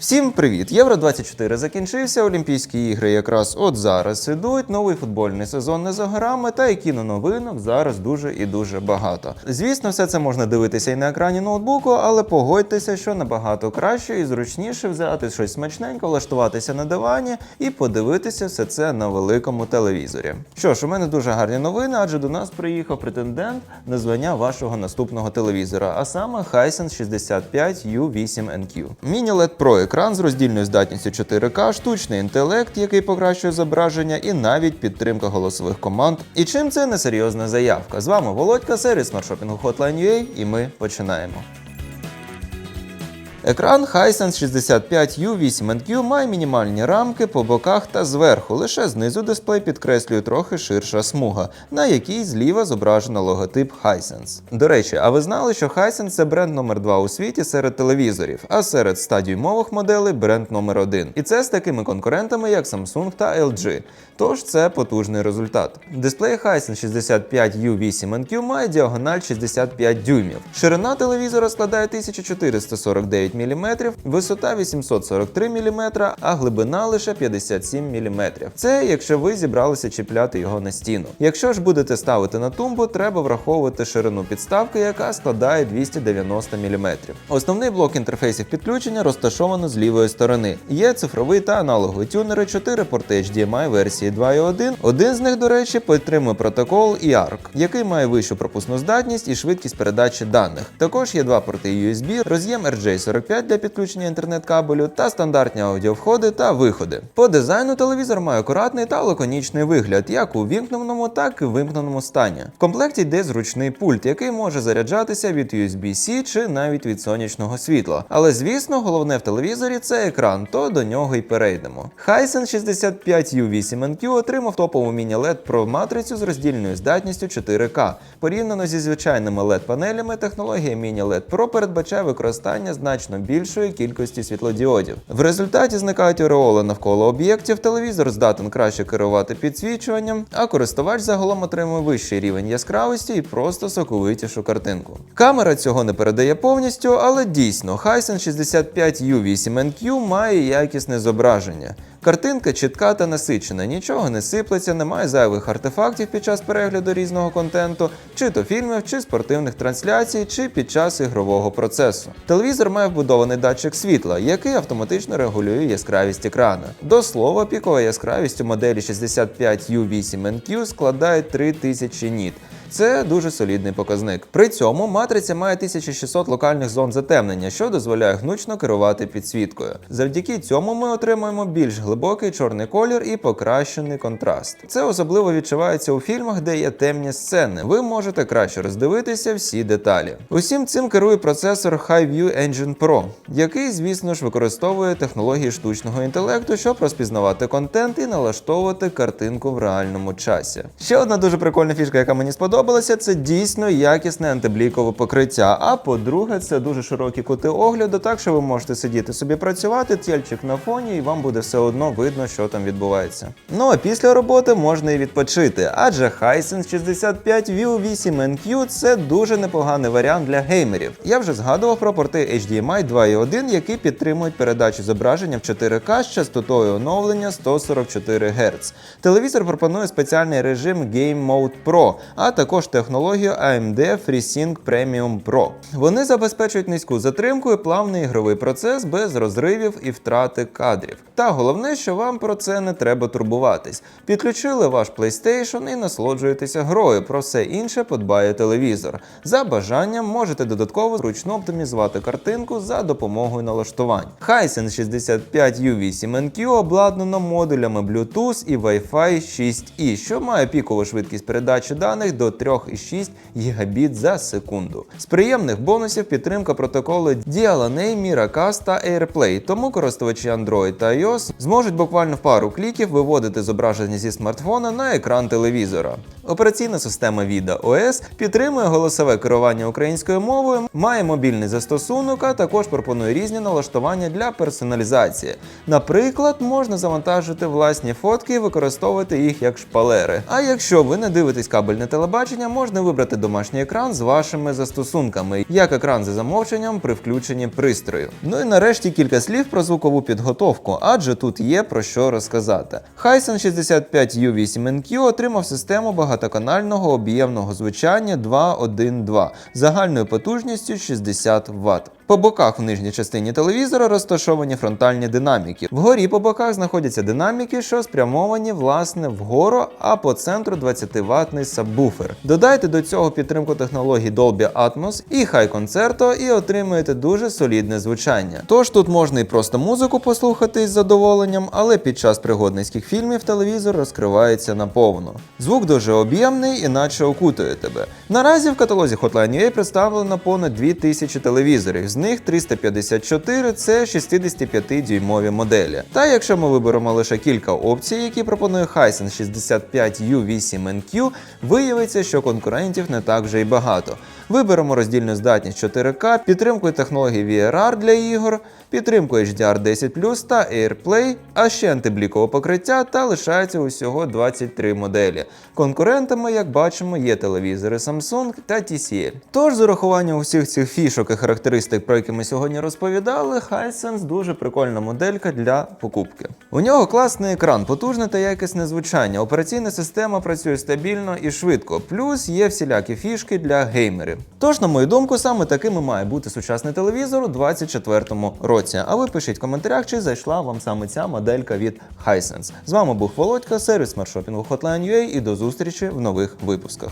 Всім привіт! Євро 24 закінчився. Олімпійські ігри якраз от зараз ідуть. Новий футбольний сезон не за горами, та й кіноновинок зараз дуже і дуже багато. Звісно, все це можна дивитися і на екрані ноутбуку, але погодьтеся, що набагато краще і зручніше взяти щось смачненько, влаштуватися на дивані і подивитися все це на великому телевізорі. Що ж, у мене дуже гарні новини, адже до нас приїхав претендент на звання вашого наступного телевізора, а саме Hisense 65U8NQ. Міні-LED Pro екран з роздільною здатністю 4К, штучний інтелект, який покращує зображення, і навіть підтримка голосових команд. І чим це не серйозна заявка? З вами Володька, сервіс маршопінгу Hotline.ua, і ми починаємо. Екран Hisense 65U8NQ має мінімальні рамки по боках та зверху. Лише знизу дисплей підкреслює трохи ширша смуга, на якій зліва зображено логотип Hisense. До речі, а ви знали, що Hisense – це бренд номер 2 у світі серед телевізорів, а серед 100-дюймових моделей бренд номер 1 І це з такими конкурентами, як Samsung та LG. Тож це потужний результат. Дисплей Hisense 65U8NQ має діагональ 65 дюймів. Ширина телевізора складає 1449 мм, висота 843 мм, а глибина лише 57 мм. Це якщо ви зібралися чіпляти його на стіну. Якщо ж будете ставити на тумбу, треба враховувати ширину підставки, яка складає 290 мм. Основний блок інтерфейсів підключення розташовано з лівої сторони. Є цифровий та аналоговий тюнери, 4 порти HDMI версії 2.1. Один з них, до речі, підтримує протокол EARC, який має вищу пропускну здатність і швидкість передачі даних. Також є два порти USB, роз'єм RJ45 для підключення інтернет-кабелю та стандартні аудіовходи та виходи. По дизайну телевізор має акуратний та лаконічний вигляд, як у вімкненому, так і вимкненому стані. В комплекті йде зручний пульт, який може заряджатися від USB-C чи навіть від сонячного світла. Але звісно, головне в телевізорі це екран, то до нього й перейдемо. Hisense 65U8NQ отримав топову міні-LED Pro матрицю з роздільною здатністю 4К. Порівняно зі звичайними LED-панелями, технологія міні-LED Pro передбачає використання значно більшої кількості світлодіодів. В результаті зникають ореоли навколо об'єктів, телевізор здатен краще керувати підсвічуванням, а користувач загалом отримує вищий рівень яскравості і просто соковитішу картинку. Камера цього не передає повністю, але дійсно Hisense 65U8NQ має якісне зображення. Картинка чітка та насичена, нічого не сиплеться, немає зайвих артефактів під час перегляду різного контенту, чи то фільмів, чи спортивних трансляцій, чи під час ігрового процесу. Телевізор має вбудований датчик світла, який автоматично регулює яскравість екрана. До слова, пікова яскравість у моделі 65U8NQ складає 3000 ніт. Це дуже солідний показник. При цьому матриця має 1600 локальних зон затемнення, що дозволяє гнучно керувати підсвіткою. Завдяки цьому ми отримуємо більш глибокий чорний колір і покращений контраст. Це особливо відчувається у фільмах, де є темні сцени. Ви можете краще роздивитися всі деталі. Усім цим керує процесор HiView Engine Pro, який, звісно ж, використовує технології штучного інтелекту, щоб розпізнавати контент і налаштовувати картинку в реальному часі. Ще одна дуже прикольна фішка, яка мені сподобалася, це дійсно якісне антиблікове покриття. А по-друге, це дуже широкі кути огляду, так що ви можете сидіти собі працювати, тільчик на фоні, і вам буде все одно видно, що там відбувається. Ну а після роботи можна і відпочити, адже Hisense 65 View 8NQ це дуже непоганий варіант для геймерів. Я вже згадував про порти HDMI 2.1, які підтримують передачу зображення в 4К з частотою оновлення 144 Гц. Телевізор пропонує спеціальний режим Game Mode Pro, а також технологію AMD FreeSync Premium Pro. Вони забезпечують низьку затримку і плавний ігровий процес без розривів і втрати кадрів. Та головне, що вам про це не треба турбуватись. Підключили ваш PlayStation і насолоджуєтеся грою. Про все інше подбає телевізор. За бажанням можете додатково зручно оптимізувати картинку за допомогою налаштувань. Hisense 65U8NQ обладнано модулями Bluetooth і Wi-Fi 6E, що має пікову швидкість передачі даних до 3,6 Гбіт за секунду. З приємних бонусів підтримка протоколу DLNA, Miracast та AirPlay, тому користувачі Android та iOS зможуть буквально в пару кліків виводити зображення зі смартфона на екран телевізора. Операційна система VIDA OS підтримує голосове керування українською мовою, має мобільний застосунок, а також пропонує різні налаштування для персоналізації. Наприклад, можна завантажити власні фотки і використовувати їх як шпалери. А якщо ви не дивитесь кабельне телебачення, замовчення можна вибрати домашній екран з вашими застосунками, як екран за замовченням при включенні пристрою. Ну і нарешті кілька слів про звукову підготовку, адже тут є про що розказати. Hisense 65U8NQ отримав систему багатоканального об'ємного звучання 2.1.2 загальною потужністю 60 Вт. По боках в нижній частині телевізора розташовані фронтальні динаміки. Вгорі по боках знаходяться динаміки, що спрямовані власне вгору, а по центру 20-ваттний сабвуфер. Додайте до цього підтримку технологій Dolby Atmos і High Concerto і отримуєте дуже солідне звучання. Тож тут можна і просто музику послухати із задоволенням, але під час пригодницьких фільмів телевізор розкривається наповну. Звук дуже об'ємний, іначе окутує тебе. Наразі в каталозі Hotline UA представлено понад 2000 телевізорів, них 354 це 65-дюймові моделі. Та якщо ми виберемо лише кілька опцій, які пропонує Hisense 65U8NQ, виявиться, що конкурентів не так вже й багато. Виберемо роздільну здатність 4К, підтримку технології VRR для ігор, підтримку HDR10 та AirPlay, а ще антиблікове покриття та лишається усього 23 моделі. Конкурентами, як бачимо, є телевізори Samsung та TCL. Тож, з урахуванням усіх цих фішок і характеристик, про які ми сьогодні розповідали, Hisense дуже прикольна моделька для покупки. У нього класний екран, потужне та якісне звучання. Операційна система працює стабільно і швидко. Плюс є всілякі фішки для геймерів. Тож, на мою думку, саме таким і має бути сучасний телевізор у 2024 році. А ви пишіть в коментарях, чи зайшла вам саме ця моделька від Hisense. З вами був Володька, сервіс смартшопінгу Hotline.ua і до зустрічі в нових випусках.